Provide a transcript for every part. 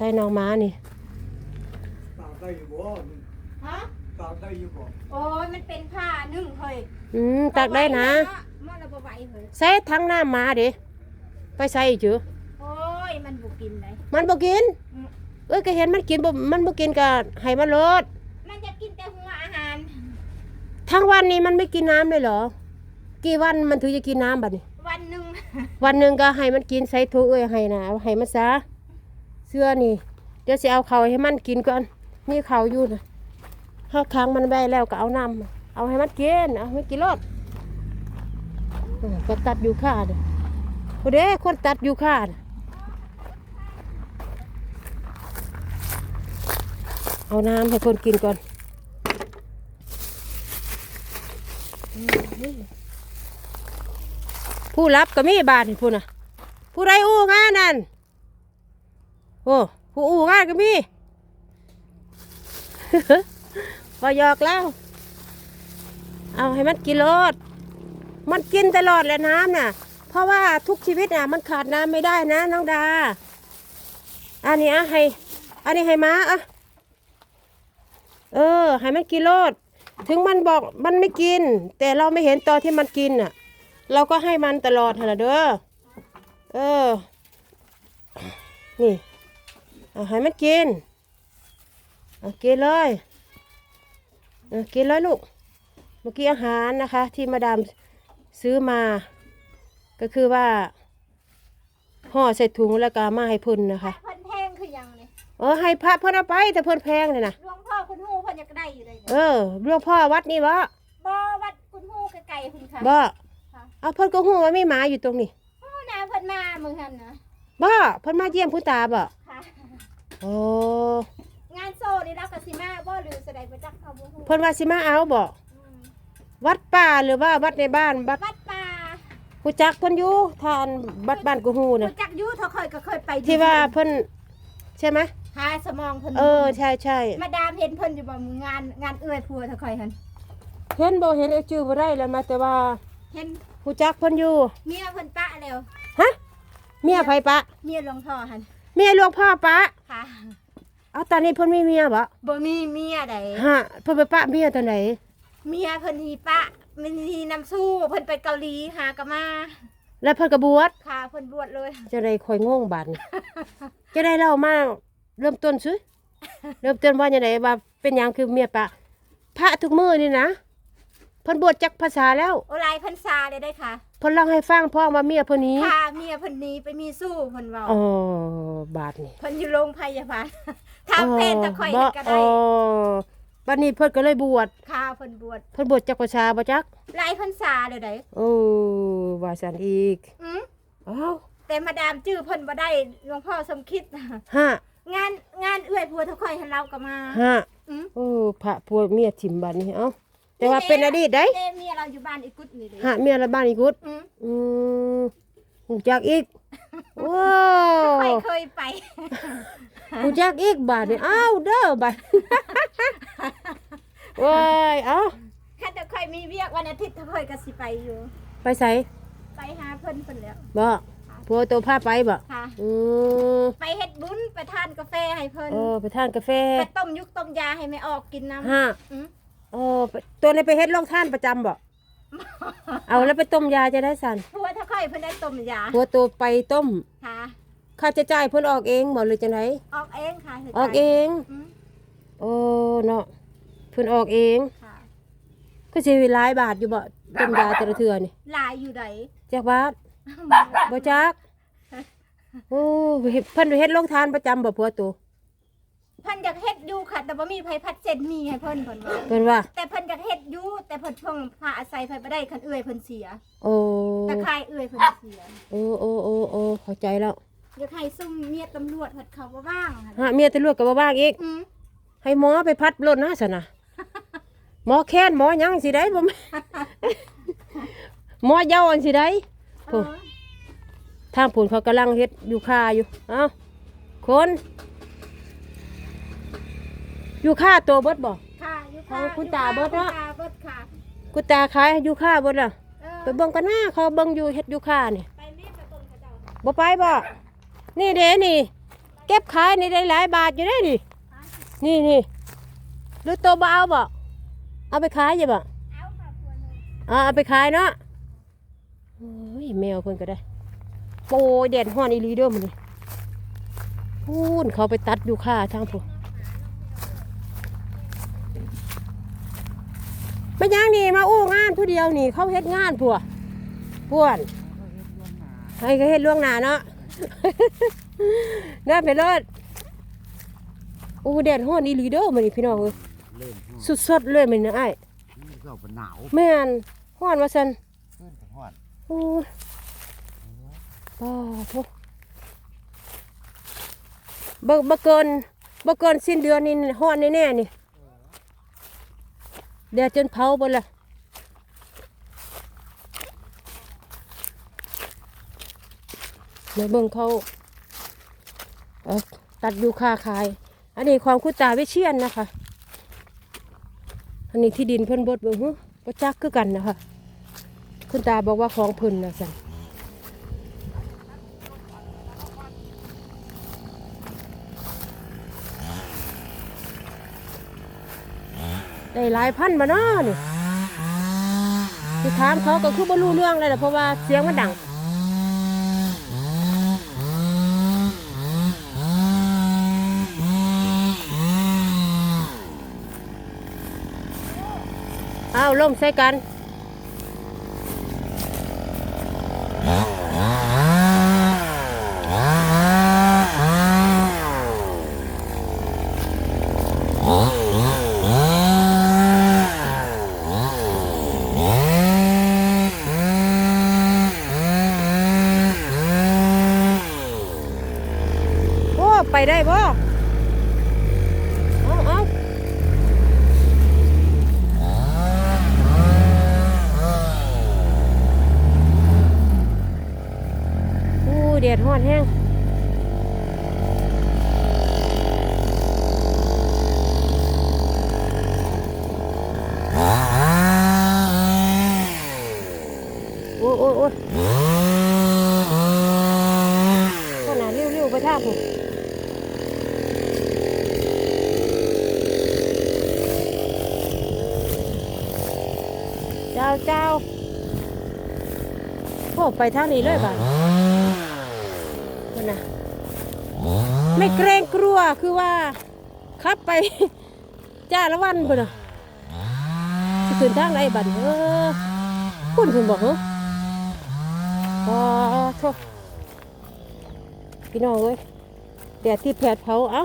ใส่น้องม้านี่ตากได้อยู่บ่นี่ฮะตากได้อยู่บ่โอ้ยมันเป็นผ้านึ่งเฮ้ยอืมตักได้นะ มันระบบไหวเฮ้ยใส่ทั้งน้ำม้าเด้ไปใส่อีกจือโอ้ยมันบุกินเลย มันบ่กิน อืม เอ้ยก็เห็นมันกินบ่มันบ่กินก็ให้มันลดมันจะกินแต่หัวอาหาร ทั้งวันนี้มันไม่กินน้ำเลยเหรอ กี่วันมันถึงจะกินน้ำบัดนี้ วันหนึ่งวันหนึ่งก็ให้มันกินใส่ถุงเอ้ยให้นะเอาให้มันซะ เสื้อนี่ เดี๋ยวสิเอาเขาให้มันกินก่อนนี่เขาอยู่นะถ้าค้างมันไว้แล้วก็เอาน้ำเอาให้มันกินเอาให้มันกินรสเออก็ตัดอยู่ข้าเนี่ยโอ้เด้คนตัดอยู่ข้านะเอาน้ำให้คนกินก่อนผู้รับก็มีบาทนี่พูดนะผู้ใดอู้งานนั่น โอ้ผู้อู้งานก็มีพอหยอกแล้ว เอาให้มันกินรดมันกินตลอดแหละน้ำน่ะ เพราะว่าทุกชีวิตน่ะ มันขาดน้ำไม่ได้นะน้องดา อันนี้อะให้ อันนี้ให้ม้าอะ เออ ให้มันกินรดถึงมันบอกมันไม่กิน แต่เราไม่เห็นตอนที่มันกินน่ะ เราก็ให้มันตลอดหั่นล่ะเด้อ เออ นี่ เอาให้มันกินเอากินเลยเอากินเลยลูก เมื่อกี้อาหารนะคะ ที่มาดามซื้อมา ก็คือว่าห่อใส่ถุงแล้วก็เอามาให้เพุ่นนะคะเพิ่นแพงคือหยังเลยเออให้พระเพิ่นเอาไปแต่เพิ่นแพงเลยนะหลวงพ่อคุณฮู้เพิ่นอยากได้อยู่เลยเออหลวงพ่อวัดนี่วะบ่วัดคุณฮู้ไกลๆคุณค่ะบ่ค่ะเอาเพิ่นก็หูว่ามีหมาอยู่ตรงนี้โอ้นาเพิ่นมามื้อนั้นนะบ่เพิ่นมาเยี่ยมผู้ตาบ่ค่ะ โอ้งานโซ่นี่เราก็สิมาบ่หรือแสดงบ่จักเอาบ่ฮู้เพิ่นว่าสิมาเอาบ่อืมวัดป่าหรือว่าวัดในบ้านวัดวัดป่าผู้จักเพิ่นอยู่ทานวัดบ้านกูฮู้นะรู้จักอยู่เท่าเคยก็เคยไปที่ว่าเพิ่นใช่ไหมหาสมองเพิ่นเออใช่ใช่มาดามเห็นเพิ่นอยู่บ่มื้องานงานเอื้อยผัวเท่าเคยหั่นเห็นบ่เห็นไอ้ชื่อบ่ได้แล้วมาแต่ว่าเห็นผู้จักเพิ่นอยู่เมียเพิ่นปะแล้วฮะเมียไผปะเมียหลวงพ่อหั่น เมียหลวงพ่อปะค่ะเอาตอนนี้เพิ่นมีเมียบ่บ่มีเมียใดฮะเพิ่นไปปะเมียตอนไหนเมียเพิ่นฮีปะมันฮีนำสู้เพิ่นไปเกาหลีหากะมา แล้วเพิ่นก็บวชค่ะเพิ่นบวชเลยจะได้ค่อยงงบาดนี้จะได้เล่ามาเริ่มต้นซิเริ่มต้นว่าจังไดว่าเป็นหยังคือเมียปะ พระทุกมื้อนี่นะเพิ่นบวชจักภาษาแล้วโอหลายพรรษาเลยได้ค่ะ เพิ่นเล่าให้ฟังพร้อมว่าเมียเพิ่นนี้ค่ะเมียเพิ่นหนี้ไปมีสู้เพิ่นเว้าอ๋อบาดนี้เพิ่นอยู่โรงพยาบาลทางเพศตะข่อยบ่ก็อ๋ได้อบัดนี้เพิ่นก็เลยบวชค่ะเพิ่นบวชเพิ่นบวชจักภาษาบ่จักหลายพรรษาเลยได้โอ้ว่าซั่นอีกอืมอ้าวแต่มาดามจื้อเพิ่นบ่ได้หลวงพ่อสมคิดฮะงานงานเอื้อยผัวเท่าข่อยให้เราก็มาฮะอืมโอ้พระผัวเมียถิ่มบัดนี้เอ้า แต่ว่าเป็นอดีตได้เด้เมียเราอยู่บ้านอีกุดนี่เด้ฮะเมียละบ้านอีกุดอืมอืมหูจักอีกว้าข่อยวเคยไปหูจักอีกบาดนี่อ้าวเด้อบาดว้ายเอ้าถ้าแต่ข่อยมีเวียกวันอาทิตย์เท่าข่อยก็สิไปอยู่ ไปใส่ไปหาเพิ่นเพิ่นแล้วบ่ผัวตัวพาไปบ่ค่ะอืมไปเฮ็ดบุญไปทานกาแฟให้เพิ่นเออไปทานกาแฟไปต้มยุกต้มยาให้แม่ออกกินน้ำฮะอืม โอ้ไปตัวนี้ไปเฮ็ดโรงทานประจำบ่เอาแล้วไปต้มยาจะได้สั่นผัวถ้าค่อยเพิ่นได้ต้มยาผัวตัวไปต้ม ค่ะค่าใช้จ่ายเพิ่นออกเองบ่หรือจังไดออกเองค่ะฮ็ดออกเอง อืมโอ้เนาะเพิ่นออกเอง ค่ะ ก็สิหลายบาทอยู่บ่ต้มยาแต่ละเทื่อนี่หลายอยู่ไดจักบาทบ่จักโอ้เฮ็ดเพิ่นไปเฮ็ดโรงทานประจำบ่ผัวตัว เพิ่นอยากเฮ็ดอยู่ค่ะ แต่บ่มีไผพัดเส้นมีให้เพิ่นเพิ่นว่าเพิ่นว่า แต่เพิ่นอยากเฮ็ดอยู่แต่เพิ่นเพิ่งพาอาศัยเพิ่นบ่ได้คันเอื้อยเพิ่นเสียโอ้ตะคายเอื้อยเพิ่นเสียโอ้โอ้โอ้โอ้เข้าใจแล้วอยากให้ซุ่มเมียตำรวจเพิ่นเขาบ่ว่างค่ะฮะเมียตำรวจก็บ่ว่างอีก อืมให้หมอไปพัดรถนะซั่นน่ะหมอแค้นหมอหยังสิได้บ่แม่หมอเยาอันสิได้ เออ ทางผุนเขากำลังเฮ็ดอยู่ค่าอยู่ เอ้าคน อยู่ค่าตัวเบิดบ่ ค่ะอยู่ขอค่ะงคุณตาเบิดเนาะ คุณตาเบิดค่ะกูตาขายอยู่ค่าเบิดล่ะเออไปเบิ่งกันหน้าเขาเบิ่งอยู่เฮ็ดอยู่ค่านี่ไปแม่ไปเบิ่งเขาเจ้าบ่ไปบ่ นี่เด้นี่ไปเก็บขายนี่ได้หลายบาทอยู่ได้ดินี่นี่หรือโตวบ่เอาบ่ เอาไปขายอยู่บ่ เอาค่ะควรเลยอ่าเอาไปขายเนาะโอ้ยแมวเพิ่นก็ได้โปรยแดดฮ้อนอีหลีเด้อมื้อนี้พูนเขาไปตัดอยู่ค่าทางผู้ ไม่ยังนี่มาอู้งานผู้เดียวนี่เขาเฮ็ดงานผัวพวนให้ก็เฮ็ดล่วงหน้าเนาะน่าไปเลิศโอ้แดดฮ้อนอีหลีเด้อมื้อนี้พี่น้องเอ้ยเล่นห้องสุดๆเลยมื้อนี้อ้ายนี่ก็เป็นหนาวแม่นฮ้อนว่าซั่นเพื่อนกับฮอดโอ้ยป้าทุบ่บ่เกินบ่เกินสิ้นเดือนนี่ฮ้อนแน่ๆนี่ แดดจนเผาเบ่ละในเบิ่งเขาเตัดยูคาขาย อันนี้ของคุณตาวิเชียนนะคะ อันนี้ที่ดินเพิ่นบดเบิ่งฮึบ่จักคือกันนะคะ คุณตาบอกว่าของเพิ่นนะสัน ได้หลายพันมาเนาะนี่ที่ถามเขาก็คือบ่รู้เรื่องเลยนะเพราะว่าเสียงมันดังเอาลงใส่กัน โอ้ ไปได้บ่เอาเอาโอ้แดดฮ้อนแห้งโอ้โอ้โอ้ขนาดเร็วๆไปท่าผมเจ้าเจ้าพวกไปทางนี้เลยบ่ะคนน่ะ ไม่ เกรงกลัวคือว่าขับไป จ้าละวันบ่น่ะสิขึ้นทางไหนบัดเออคุณคุณบอกเหรอพอโทษพี่น้องเอ้ยแดดที่แผดเผาเอ้า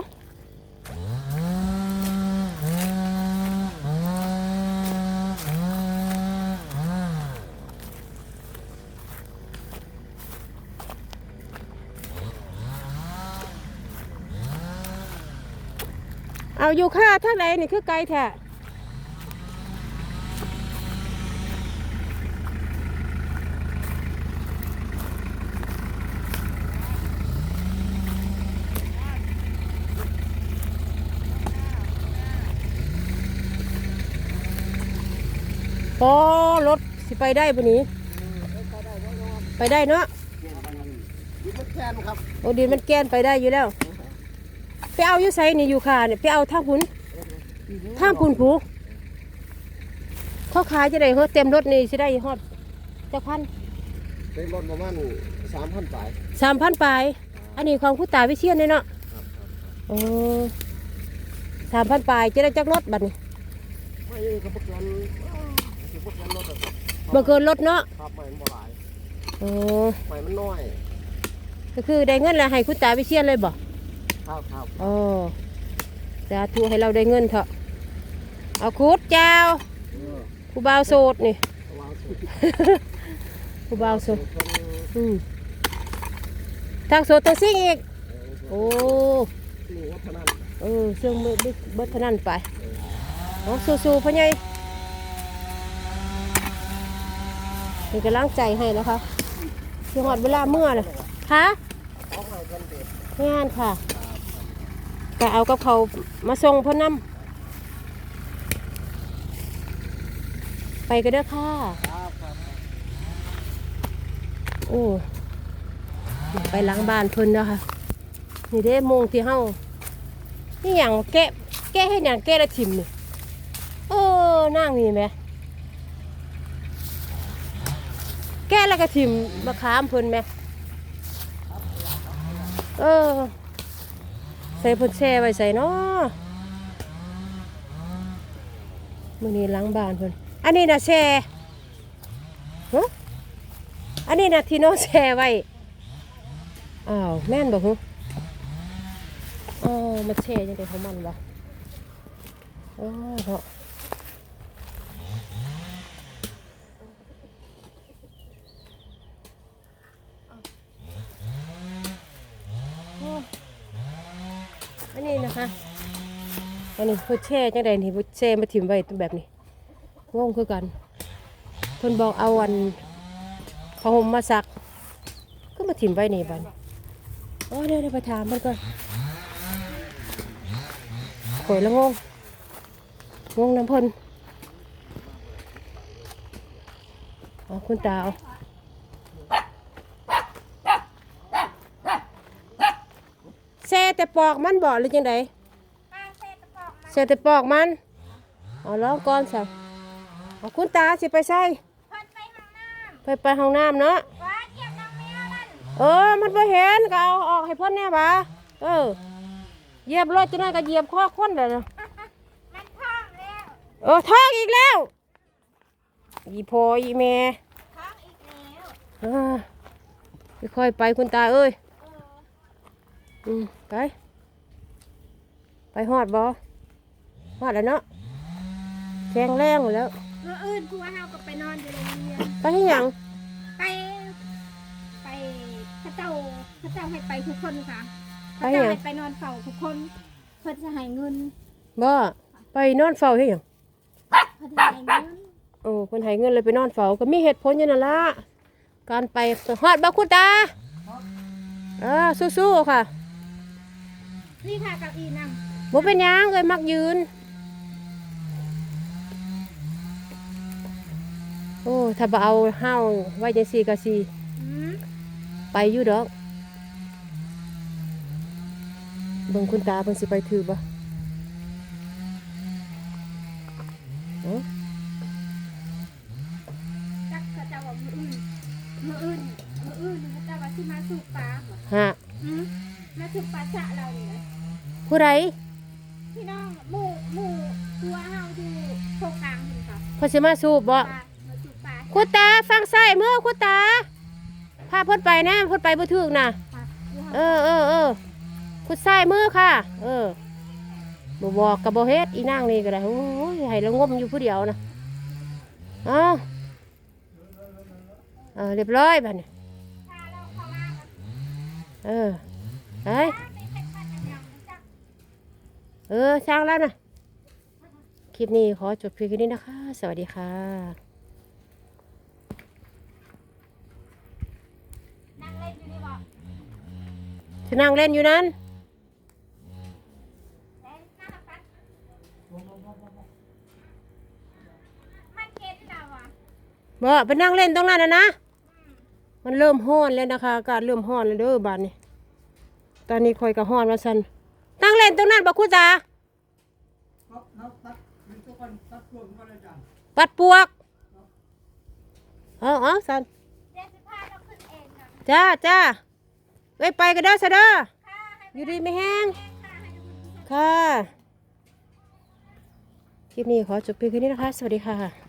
เอาอยู่ค่าทางไหนนี่คือไกลแท้พอรถสิไปได้ปะนี้ ไปได้เนาะยึดมันแคนครับ โอ้ดินมันแกนไปได้อยู่แล้ว ไปเอาอยู่ไสนี่อยู่ค่ะเนี่ยไปเอาทางพุนทางพุนผูเขาขายจะได้เฮอเต็มรถนี่สิได้ฮอดจักพันเป็นรถประมาณสามพันปลายสามพันปลาย อันนี้ของคุณตาวิเชียนเลยเนาะโอ้สามพันปลายจะได้จักรถบัดนี้ไม่ก็ประกันคือประกันรถอะครับบ่เกินรถเนาะครับไม่มันบ่หลายโอ้ไม่มันน้อย ก็คือได้เงินแล้วให้คุณตาวิเชียนเลยบ่ ครับครับโอ้สาธุให้เราได้เงินเถอะเอาคูดเจ้าเออผู้บ่าวโสดนี่วางสุดผู้บ่าวโสดคนอืมทางโสดทางซิ่งอีกโอ้นี่วัฒนันเออเสื่องมือบิ๊กเบิดเท่านั้นไปเอาสู้ๆพ่อใหญ่เป็นกำลังใจให้แล้วค่ะเสียงหอดเวลาเมื่อเลยคะเอาให้กันเด็ดงานค่ะ ก็เอากับเขามาส่งพ่อน้ำไปก็ได้ค่ะโอ้ไปหลังบ้านเพิ่นแล้วค่ะนี่เด้โมงที่เฮานี่หยังแกะแกะให้หยังแกะละทิมนี่เออนั่งนี่แหมแกะแล้วก็ทิมมะขามเพิ่นแหมเออ ใส่พ่นแช่ไว้ใส่เนาะมือนี้ล้างบานเพิ่นอันนี้นะแช่ฮะอันนี้นะที่น้องแช่ไว้อ้าวแม่นบอกฮึอ๋อมาแช่ยังไงของมันวะอ๋อเนาะ อันนี้นะอันนี้เพิ่นแช่จังไดนี่เพิ่นแช่มาถิ่มไว้แบบนี้งงคือกันเพิ่นบอกเอาอันผ้าห่มมาซัก ก็มาถิ่มไว้นี่บัดนโอ้เดี๋ยวเดี๋ยวไปถามมันก่อนข่อยละงงงงน้ำเพ่นเอาคุณตาเอา แซ่แต่ปอกมันบ่หรือยังไงป้าเศษตะปอกมันแซ่แต่ปอกมันเอาล้องก่อนสิเอาคุณตาสิไปใส่เพิ่นไปห้องน้ไปไปห้องน้ำเนาะำว่าเกี่ยวน้องแมวนั่นเออ มันไปเห็นก็เอาออกให้เพ่นแน่บ่าเออเหยียบรถจะนั่นก็เหยียบข้อคนเลยนะมันท้องแล้วเออท้องอีกแล้วอีพออีแม่ท้องอีกแล้วเออค่อยๆไปคุณตาเอ้ยเอออืมไป ไปหอดบ่หอดแล้วเนาะแข็งแรงหมดแล้ว เมื่ออื่นกูว่าเฮาก็ไปนอนอยู่โรงเรียน ไปให้หยัง ไป ไปพระเจ้าพระเจ้าให้ไปทุกคนค่ะพไประให้เจ้าหยัง ให้ไปนอนเฝ้าทุกคน เพิ่นจะให้เงินบ่ไปนอนเฝ้าให้หยัง เพิ่นจะให้เงินโอ้เพิ่นให้เงินเลยไปนอนเฝ้าก็มีเหตุผลอยู่นั่นละการไปฮอดบ่คุณตาเออสู้ๆค่ะ นี่ค่ะเกับอีนั่งบ่เป็นหยังเอ้ยมักยืน โอ้ถ้าบ่เอาเฮาไว้จังซี่ก็สิอืมไปอยู่ดอก เบิ่งคุณตาเพิ่นสิไปถือบ่เอ้า จักพระเจ้าว่ามื้ออื่นมื้ออื่นมื้ออื่นพระเจ้าว่าสิมาสูบปลาบ่ ฮะ อืมมาสูบปลาสระเรานี่นะ ผู้ใดพี่น้องหมู่หมู่ตัวเฮาอยู่โคกลางนี่ค่ะเพิ่นสิมาสูบบ่ปลามาสูบปลาคุณตาฟังซ้ายมือคุณตาพาเพิ่นไปนะเพิ่นไปบ่ถูกน่ะค่ะอยู่เอเฮาอเออเออคุณซ้ายมือค่ะ เออบ่บอกกับบ่เฮ็ดอีนางนี่ก็ได้โอ้ยให้ละงมอยู่ผู้เดียวนะเอ้าเออเรียบร้อยบัดนี้พาเราเข้ามากันเออไปป้าไปเฮ็ด เออช่างแล้วนะคลิปนี้ขอจบเพียงแค่นี้นะคะ สวัสดีค่ะนั่งเล่นอยู่นี่บ่จะนั่งเล่นอยู่นั้นเล่นหน้าปัดมันเก็บเราอะบ่ไปนั่งเล่นตรงนั้นนะนะ มันเริ่มห้อนแล้วนะคะ อากาศเริ่มห้อนแล้วเด้อบ้านนี้ ตอนนี้คอยกับห้อนว่าสัน นั่งเล่นตรงนั้นบ่คุณตาครับนับตัดเป็นตัวกันตัดรวมกันอาจารย์ปัดปวกเอาเอาสันเดี๋ยวสิพาเราขึ้นเองค่ะจ้าจ้าเอ้ยไปกันเด้อซะเด้อค่ะให้อยู่ดีไม่แห้งแม่ค่ะให้ดูคุณค่ะ คลิปนี้ขอจบเพียงแค่นี้นะคะ สวัสดีค่ะ